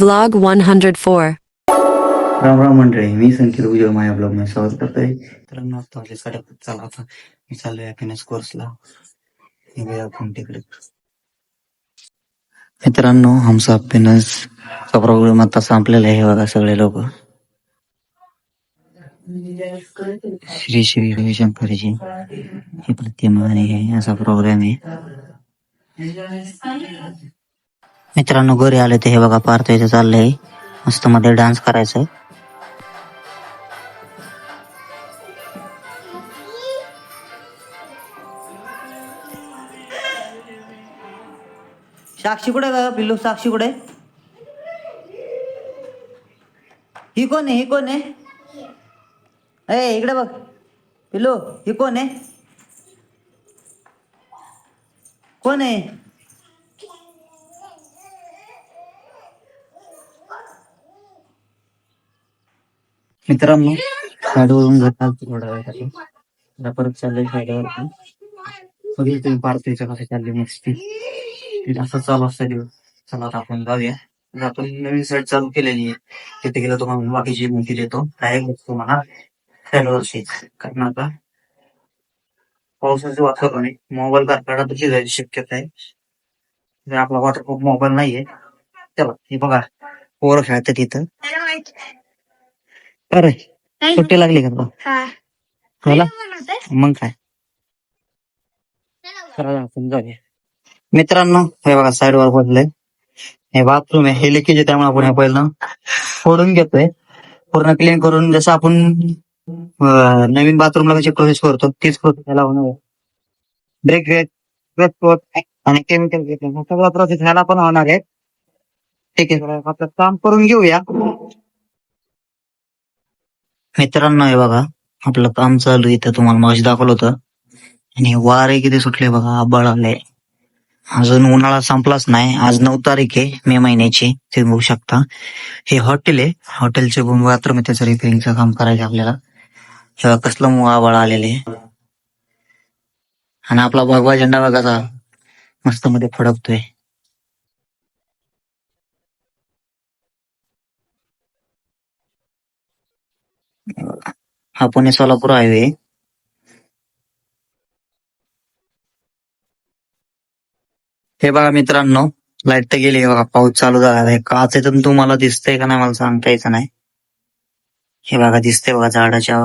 Vlog 104. Ram Ram मंडळी मी संकेत उजळ माझ्या ब्लॉगमध्ये स्वागत करतोय. तर आता म्हणजे साडेपाच चला आता मी चाललोय हॅपीनेस कोर्सला निघूया आपण तिकडे. मित्रांनो आमचा हॅपीनेस चा प्रॉब्लेम आता संपलेला आहे बघा सगळे लोक. श्री श्री रविशंकरजी ही प्रतिमा आणि असा प्रोग्राम आहे मित्रांनो घरी आले ते हे बघा पार्थ इथे चाललंय. मस्त मध्ये डान्स करायचं साक्षी कुठे का पिल्लू साक्षी कुठे? ही कोण आहे? ही कोण आहे? ए इकडे बघ. पिल्लू ही कोण आहे? कोण आहे? मित्रांनो शाळेवरून घर थोडा वेळ आता परत चाललंय शाळेवरती बघितलं तुम्ही पार्थिवच्या कसं चालली मस्ती. असं चालू असतं दिवस. चला आता आपण जाऊया. आपण नवीन साईड चालू केलेली आहे. तिथे गेलो तुम्हाला बाकीची माहिती देतो. डायरेक्ट तुम्हाला शाळेवरची कारण आता पावसाचं वातावरण आहे. मोबाईल कारखाना तुझी जायची शक्यता आहे. आपला वॉटरप्रूफ मोबाईल नाहीये. चला हे बघा. पोरं खेळतात तिथं अरे सुट्टी लागली का तुला? मग काय? मित्रांनो हे बघा साईड वर बदलय हे बाथरूम आहे. हे लिकेज आहे त्यामुळे आपण हे पहिलं फोडून घेतोय. पूर्ण क्लीन करून जसं आपण नवीन बाथरूमला कशी प्रोसेस करतो तीच प्रोसेस ह्याला होणार ब्रेक ब्रेक आणि केमिकल सगळा प्रोसेस ह्याला पण होणार आहे. ठीक आहे काम करून घेऊया. मित्रांनो हे बघा आपलं काम चालू आहे. इथं तुम्हाला मग दाखवलं होतं. आणि वारे किती सुटले बघा आबाळ आले अजून उन्हाळा संपलाच नाही. आज नऊ तारीख आहे मे महिन्याची. ते बघू शकता. हे हॉटेल आहे. हॉटेलचे बाथरूम आहे त्याचं रिपेअरिंगचं काम करायचं आपल्याला. हे कसलं मग आबाळ आलेले आणि आपला भगवा झेंडा बघा मस्त मध्ये फडकतोय. हा पुणे सोलापूर हायवे हे बघा मित्रांनो लाइट तर गेली. बघा पाऊस चालू झाला आहे. काच इथून तुम्हाला दिसतंय का नाही मला सांगता यायचं नाही. हे बघा दिसतंय बघा झाडाच्या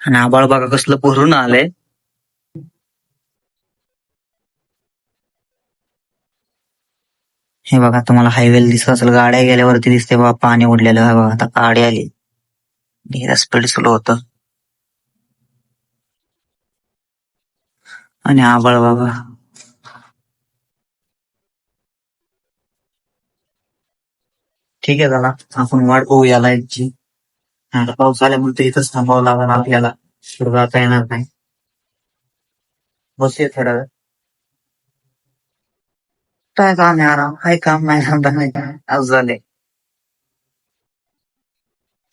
आणि आबाळ बघा कसलं भरून आलंय. हे बघा तुम्हाला हायवे दिसत असेल गाड्या गेल्यावरती दिसते बघा पाणी उडलेलं आहे बघा. आता गाडी आली. स्पीड स्लो होतं. आणि आबळ बाबा. ठीक आहे चला आपण वाट बघू याला याची आता पाऊस आल्यामुळे तर इथंच थांबावं लागणार आपल्याला. सुरू जाता येणार नाही. बसूया थोडा वेळ. काय काम आहे आराम काय काम नाही आज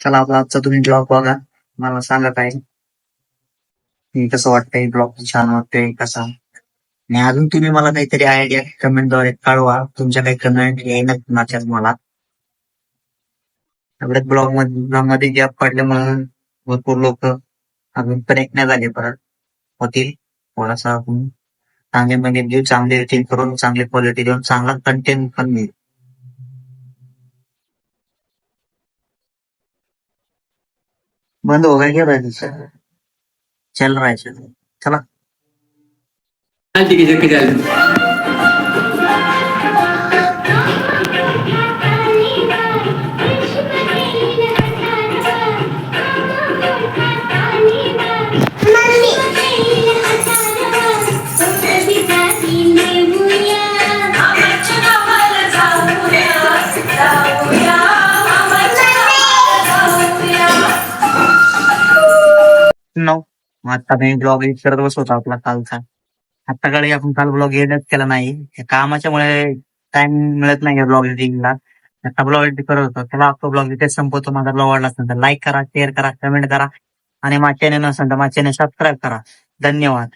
चला आपला आजचा तुम्ही ब्लॉग बघा. मला सांगा काय. कसं वाटतंय ब्लॉग छान वाटतंय कसा? आणि अजून तुम्ही मला काहीतरी आयडिया कमेंटद्वारे कळवा. तुमच्या काही कमेंट येणार कुणाच्या मला. एवढ्याच ब्लॉगमध्ये ब्लॉगमध्ये गॅप पडले म्हणून भरपूर लोक अजून कनेक्ट नाही झाले परत. होतील. थोडासा आपण चांगले म्हणजे देऊ चांगले रेटिंग करून चांगली क्वालिटी देऊन चांगला कंटेंट पण मिळेल. बंद हो गया क्या सर चल रहा है चल. चला Nanti kita आता मी ब्लॉग एडिट करत बसवतो आपला कालचा. आता कडे आपण काल ब्लॉग एडिट केला नाही. कामाच्यामुळे टाइम मिळत नाही ब्लॉग एडिटिंगला आता ब्लॉग एडिट करत होतो. त्याला आपला ब्लॉग इथे संपवतो. माझा ब्लॉग आवडला असेल तर लाईक करा शेअर करा कमेंट करा आणि माझ्या चॅनल नसेल तर माझ्या चॅनल सबस्क्राईब करा. धन्यवाद.